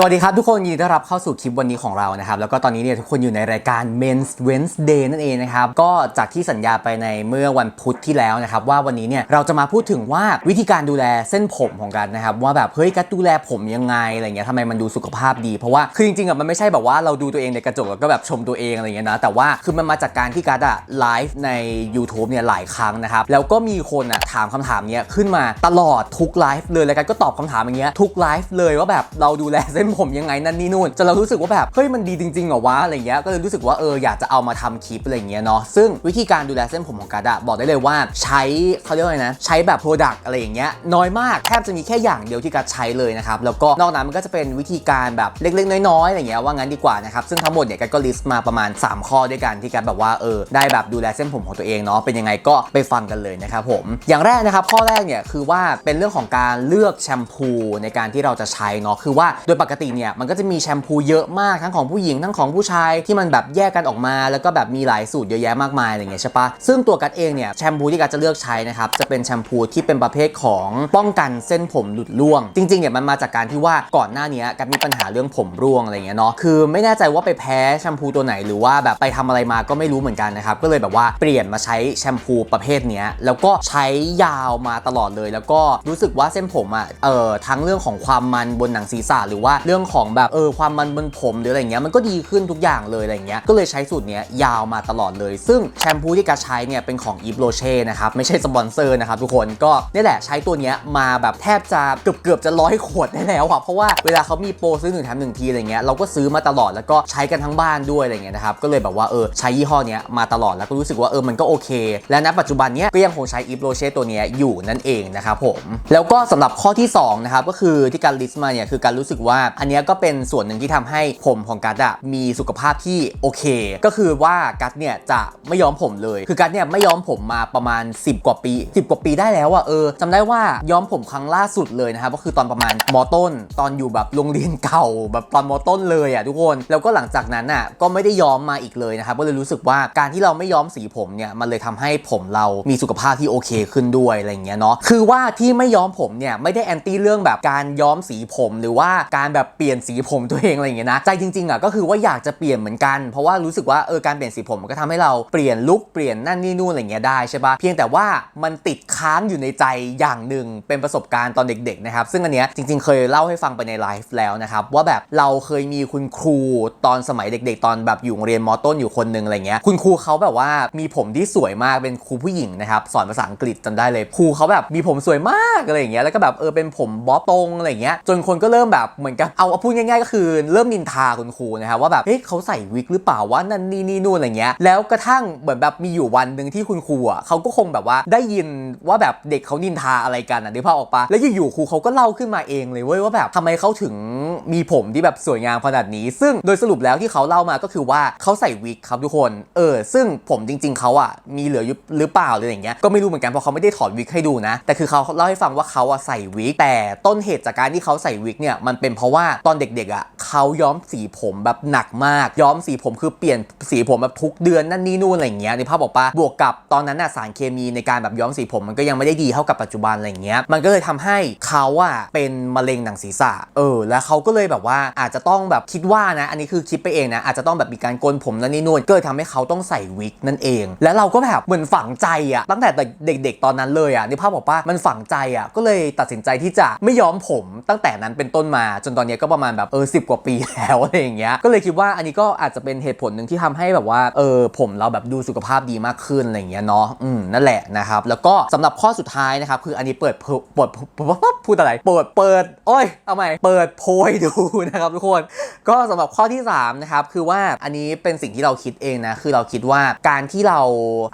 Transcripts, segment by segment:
สวัสดีครับทุกคนยินดีต้อนรับเข้าสู่คลิปวันนี้ของเรานะครับแล้วก็ตอนนี้เนี่ยทุกคนอยู่ในรายการ Men's Wednesday นั่นเองนะครับก็จากที่สัญญาไปในเมื่อวันพุธที่แล้วนะครับว่าวันนี้เนี่ยเราจะมาพูดถึงว่าวิธีการดูแลเส้นผมของกันนะครับว่าแบบเฮ้ยกัดดูแลผมยังไงอะไรเงี้ยทำไมมันดูสุขภาพดี เพราะว่าคือจริงๆอะมันไม่ใช่แบบว่าเราดูตัวเองในกระจกแล้วก็แบบชมตัวเองอะไรเงี้ยนะแต่ว่าคือมันมาจากการที่กัดอะไลฟ์ใน YouTube เนี่ยหลายครั้งนะครับแล้วก็มีคนอะถามคำถามเนี้ยขึ้นมาตลอดทุกไลฟ์เลยแล้วกันก็ตอบคำถามอย่างเงี้ยทุกไลฟ์เลยว่าแบบเราดูแลเส้นผมยังไงนั่นนี่นู่นจนเรารู้สึกว่าแบบเฮ้ยมันดีจริงๆเหรอวะอะไรเงี้ยก็เลยรู้สึกว่าเอออยากจะเอามาทำคลิปอะไรเงี้ยเนาะซึ่งวิธีการดูแลเส้นผมของกัดอะบอกได้เลยว่าใช้เขาเรียกว่าไงนะใช้แบบโปรดักต์อะไรอย่างเงี้ยน้อยมากแทบจะมีแค่อย่างเดียวที่กัดใช้เลยนะครับแล้วก็นอกนั้นมันก็จะเป็นวิธีการแบบเล็กๆ น้อยๆอะไรเงี้ยว่างั้นดีกว่านะครับซึ่งทั้งหมดเนี่ยกัดก็ลิสต์มาประมาณ 3 ข้อด้วยกันที่กัดแบบว่าเออได้แบบดูแลเส้นผมของตัวเองเนาะเป็นยังไงก็ไปฟังกันเลยนะครับผมอย่างแรกนะครับข้อแรกเนี่ยคือว่าเป็นเรื่องของการเลือกแชมพูในการที่เราจะใช้เนาะคือว่าโดยปกติเนี่ยมันก็จะมีแชมพูเยอะมากทั้งของผู้หญิงทั้งของผู้ชายที่มันแบบแยกกันออกมา แล้วก็แบบมีหลายสูตรเยอะแยะมากมายอะไรเงี้ยใช่ปะซึ่งตัวกัดเองเนี่ยแชมพูที่กัดจะเลือกใช้นะครับจะเป็นแชมพูที่เป็นประเภทของป้องกันเส้นผมหลุดร่วง จริงๆเนี่ยมันมาจากการที่ว่าก่อนหน้านี้กัดมีปัญหาเรื่องผมร่วงอะไรเงี้ยเนาะคือไม่แน่ใจว่าไปแพ้แชมพูตัวไหนหรือว่าแบบไปทำอะไรมาก็ไม่รู้เหมือนกันนะครับก็เลยแบบว่าเปลี่ยนมาใช้แชมพูประเภทนี้แล้วก็ใช้ยาวมาตลอดเลย แล้วก็รู้สึกว่าเส้นผมอะเออทั้งเรื่องของความมันบนหนังศีรษะหรือว่าเรื่องของแบบเออความมันบนผมหรืออะไรเงี้ยมันก็ดีขึ้นทุกอย่างเลยอะไรเงี้ยก็เลยใช้สูตรเนี้ยยาวมาตลอดเลย ซึ่งแชมพูที่กัดใช้เนี่ยเป็นของ e v o c h e นะครับไม่ใช่สปอนเซอร์นะครับทุกคนก็นี่แหละใช้ตัวเนี้ยมาแบบแทบจะเกือบเกือบจะร้อยขวดได้แล้วอะเพราะว่าเวลาเขามีโปรซื้อหนึ่งแถมหนึ่งทีอะไรเงี้ยเราก็ซื้อมาตลอดแล้วก็ใช้กันทั้งบ้านด้วยอะไรเงี้ยนะครับก็เลยแบบว่าเออใช้ยี่ห้อเนี้ยมาตลอดแล้วก็รู้สึกว่าเออมันก็โอเค และณปัจจุบันเนี้ยก็ยังคงใช้ e v o c h e ตัวเนี้ยอยู่นั่นเองนะครับผมแล้วก็สำหรับข้อที่สองนะครับก็คือที่การลิสต์มาเนี่ยคือการรู้สึกว่าอันนี้ก็เป็นส่วนหนึ่งที่ทำให้ผมของกัดอะมีสุขภาพที่โอเค ก็คือว่ากัดเนี่ยจะไม่ย้อมผมเลย คือกัดเนี่ยไม่ย้อมผมมาประมาณ 10 กว่าปี 10 กว่าปีได้แล้วอะเออจำได้ว่าย้อมผมครั้งล่าสุดเลยนะครับก็คือตอนประมาณมต้น ตอนอยู่แบบโรงเรียนเก่า แบบตอนมต้นเลยอะทุกคนแล้วก็หลังจากนั้นอะก็ไม่ได้ย้อมมาอีกเลยนะครับก็เลยรู้สึกว่าการที่เราไม่ย้อมสีผมเนี่ยมันเลยทำให้ผมเรามีสุขภาพที่โอเคขึ้นด้วยอะไรเงี้ยเนาะคือว่าที่ไม่ย้อมผมเนี่ยไม่ได้แอนตี้เรื่องแบบการย้อมสีผมหรือว่าการแบบเปลี่ยนสีผมตัวเองอะไรอย่างเงี้ยนะใจจริงๆอะก็คือว่าอยากจะเปลี่ยนเหมือนกันเพราะว่ารู้สึกว่าเออการเปลี่ยนสีผมก็ทำให้เราเปลี่ยนลุคเปลี่ยนนั่นนี่นู่นอะไรเงี้ยได้ใช่ปะเพียงแต่ว่ามันติดค้างอยู่ในใจอย่างหนึ่งเป็นประสบการณ์ตอนเด็กๆนะครับซึ่งอันเนี้ยจริงๆเคยเล่าให้ฟังไปในไลฟ์แล้วนะครับว่าแบบเราเคยมีคุณครูตอนสมัยเด็ก ๆ ตอนแบบอยู่โรงเรียนมอต้นอยู่คนหนึ่งอะไรเงี้ยคุณครูเขาแบบว่ามีผมที่สวยมากเป็นครูผู้หญิงนะครับสอนภาษาอังกฤษจำได้เลยครูเขาแบบมีผมสวยมากอะไรอย่างเงี้ยแล้วก็แบบเออเป็นผมบ๊อบตรงอะไรเงี้ยจนคนก็เริ่มแบบเหมือนกับเอาเอาพูดง่ายๆ ก็คือเริ่มนินทาคุณครูนะครับว่าแบบเฮ้ยเขาใส่วิกหรือเปล่าว่านั่นนี่นี่นู่นอะไรเงี้ยแล้วกระทั่งเหมือนแบบมีอยู่วันหนึ่งที่คุณครูอะเขาก็คงแบบว่าได้ยินว่าแบบเด็กเขานินทาอะไรกันอะนึกภาพออกปะแล้วอยู่ๆครูเขาก็เล่าขึ้นมาเองเลยเว้ยว่าแบบทำไมเขาถึงมีผมที่แบบสวยงามขนาดนี้ ซึ่งโดยสรุปแล้วที่เขาเล่ามาก็คือว่าเขาใส่วิกครับทุกคน เออ ซึ่งผมจริง ๆเขาอะมีเหลืออยู่หรือเปล่าเลยอย่างเงี้ยก็ไม่รู้เหมือนกันเพราะเขาไม่ได้ถอดวิกให้ดูนะ แต่คือเขาเล่าให้ฟังว่าเขาอะใส่วิกแต่ต้นเหตุจากการที่เขาใส่วิกเนี่ยมันเป็นเพราะว่าว่าตอนเด็กๆอะเขาย้อมสีผมแบบหนักมาก ย้อมสีผมคือเปลี่ยนสีผมแบบทุกเดือนนั่นนี่นู่นอะไรเงี้ยในภาพบอกปะบวกกับตอนนั้นน่ะสารเคมีในการแบบย้อมสีผมมันก็ยังไม่ได้ดีเท่ากับปัจจุบันอะไรเงี้ยมันก็เลยทำให้เขาอะเป็นมะเร็งหนังศีรษะเออแล้วเขาก็เลยแบบว่าอาจจะต้องแบบคิดว่านะ อันนี้คือคิดไปเองนะอาจจะต้องแบบมีการโกนผมนั่นนี่นู่นก็เลยทำให้เขาต้องใส่วิกนั่นเอง แล้วเราก็แบบเหมือนฝังใจอะตั้งแต่เด็ก ๆ ตอนนั้นเลยอะในภาพบอกว่ามันฝังใจอะก็เลยตัดสินใจที่จะไม่ย้อมผมตั้งแต่นั้นเป็นต้นมาจนตอนนี้ก็ประมาณแบบเออสิกว่าปีแล้วอะไรอย่างเงี้ยก็เลยคิดว่าอันนี้ก็อาจจะเป็นเหตุผลหนึ่งที่ทำให้แบบว่าเออผมเราแบบดูสุขภาพดีมากขึ้นอะไรอย่างเงี้ยเนาะอืมนั่นแหละนะครับแล้วก็สำหรับข้อสุดท้ายนะครับคืออันนี้เปิดเปิดพูดอะไรเปิดเปิดโอ้ยเอาใหม่เปิดโพยดูนะครับทุกคนก็สำหรับข้อที่3นะครับคือว่าอันนี้เป็นสิ่งที่เราคิดเองนะคือเราคิดว่าการที่เรา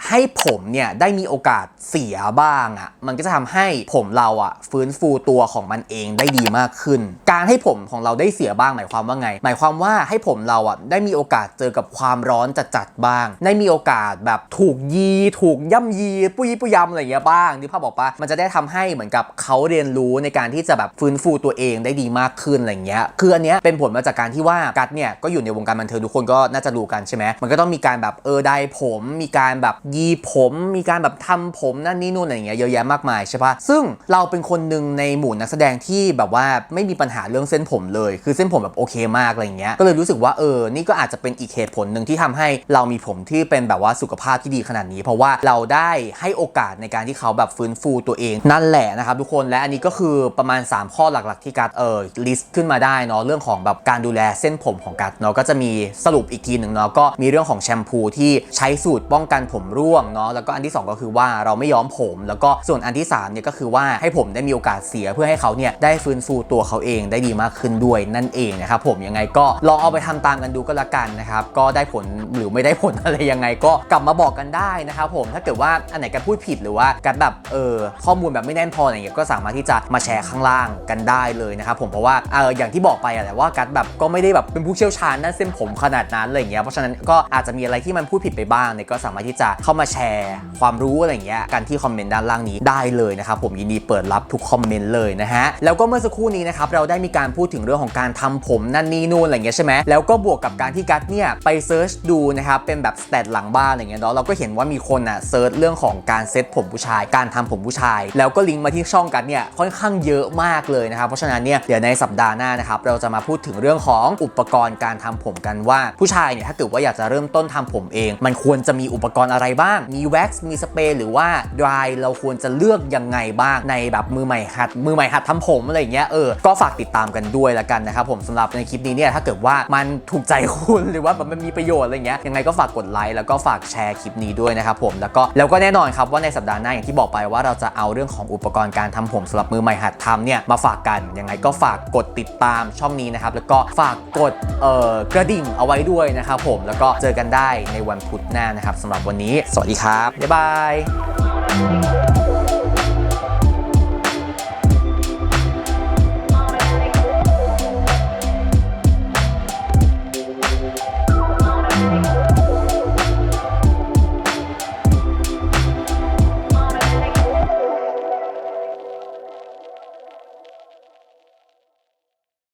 ให้ผมเนี่ยได้มีโอกาสเสียบ้างอะ่ะมันก็จะทำให้ผมเราอะ่ะฟื้นฟูตัวของมันเองได้ดีมากขึ้น การให้ผมของเราได้เสียบ้างหมายความว่าไง หมายความว่าให้ผมเราอะได้มีโอกาสเจอกับความร้อนจัดๆบ้าง ได้มีโอกาสแบบถูกยี ถูกย่ำยี ปุยปุยยำอะไรอย่างเงี้ยบ้างที่พ่อบอกปะมันจะได้ทำให้เหมือนกับเขาเรียนรู้ในการที่จะแบบฟื้นฟูตัวเองได้ดีมากขึ้นอะไรเงี้ยงี้ยคืออันเนี้ยเป็นผลมาจากการที่ว่ากัดเนี่ยก็อยู่ในวงการบันเทิงทุกคนก็น่าจะรู้กันใช่ไหมมันก็ต้องมีการแบบเออไดผม มีการแบบยีผม มีการแบบทำผมนั่นนี่นู่นอะไรอย่างเงี้ยเยอะแยะมากมายใช่ปะซึ่งเราเป็นคนหนึ่งในหมู่นักแสดงที่แบบว่าไม่มีปัญหาเรื่องเส้นผมเลย คือเส้นผมแบบโอเคมากอะไรเงี้ยก็เลยรู้สึกว่าเออนี่ก็อาจจะเป็นอีกเหตุผลหนึ่งที่ทำให้เรามีผมที่เป็นแบบว่าสุขภาพที่ดีขนาดนี้ เพราะว่าเราได้ให้โอกาสในการที่เขาแบบฟื้นฟูตัวเอง นั่นแหละนะครับทุกคนและอันนี้ก็คือประมาณ 3 ข้อหลักๆที่กัดเออลิสต์ขึ้นมาได้เนาะเรื่องของแบบการดูแลเส้นผมของกัดเนาะก็จะมีสรุปอีกทีหนึ่งเนาะก็มีเรื่องของแชมพูที่ใช้สูตรป้องกันผมร่วงเนาะแล้วก็อันที่สองก็คือว่าเราไม่ย้อมผม แล้วก็ส่วนอันที่สามเนี่ยก็คือว่าให้ผมได้มีโอกาสเสียเพื่อให้เขาเนี่ยได้ฟื้นฟูตัวเขาเองได้ดีมากขึ้นด้วยนั่นเองนะครับผมยังไงก็ลองเอาไปทำตามกันดูก็แล้วกันนะครับก็ได้ผลหรือไม่ได้ผลอะไรยังไงก็กลับมาบอกกันได้นะครับผมถ้าเกิดว่าอันไหนกันพูดผิดหรือว่ากันแบบเออข้อมูลแบบไม่แน่นพออะไรเงี้ยก็สามารถที่จะมาแชร์ข้างล่างกันได้เลยนะครับผมเพราะว่าเอออย่างที่บอกไปอะแหละว่ากัดแบบก็ไม่ได้แบบเป็นผู้เชี่ยวชาญด้านเส้นผมขนาดนั้นอะไรเงี้ยเพราะฉะนั้นก็อาจจะมีอะไรที่มันพูดผิดไปบ้างเนี่ยก็สามารถที่จะเข้ามาแชร์ความรู้อะไรเงี้ยกันที่คอมเมนต์ด้านล่างนี้ได้เลยนะครับผมยินดีเปิดรับทุกคอมเมนต์เลยนะฮะแล้วก็เมื่อสักครู่นี้นะครับเราได้มีการพูดถึงเรื่องของการทำผมนั่นนี่นู่นอะไรเงี้ยใช่ไหมแล้วก็บวกกับการที่กัดเนี่ยไปเซิร์ชดูนะครับเป็นแบบสเตตหลังบ้านอะไรเงี้ยเนาะเราก็เห็นว่ามีคนอะเซิร์ชเรื่องของการเซ็ตผมผู้ชาย การทำผมผู้ชาย แล้วก็ลิงก์มาที่ช่องกัดเนี่ยค่อนข้างเยอะมากเลยนะครับเพราะฉะนั้นเนี่ยเดี๋ยวในสัปดาห์หน้านะครับเราจะมาพูดถึงเรื่องของอุปกรณ์การทำผมกันว่าผู้ชายเนี่ยถ้าเกิดว่าอยากจะเริ่มต้นทำผมเอง มันควรจะมีอุปกรณ์อะไรบ้าง มีแว็กซ์มีสเปรย์หรือว่าดรายเราควรจะเลือกยังไงบ้างในแบบมือใหม่หัดมือใหม่หัดทำผมอะไรเงี้ยเออก็ฝากติดตามกันด้วยละกันนะครับผมสำหรับในคลิปนี้เนี่ยถ้าเกิดว่ามันถูกใจคุณหรือว่ามันมีประโยชน์อะไรเงี้ยยังไงก็ฝากกดไลค์แล้วก็ฝากแชร์คลิปนี้ด้วยนะครับผมแล้วก็แล้วก็แน่นอนครับว่าในสัปดาห์หน้าอย่างที่บอกไปว่าเราจะเอาเรื่องของอุปกรณ์การทำผมสำหรับมือใหม่หัดทำเนี่ยมาฝากกันยังไงก็ฝากกดติดตามช่องนี้นะครับแล้วก็ฝากกดเอ่อกระดิ่งเอาไว้ด้วยนะครับผมแล้วก็เจอกันได้ในวันพุธหน้านะครับสำหรับวันนี้ สวัสดีครับบ๊ายบาย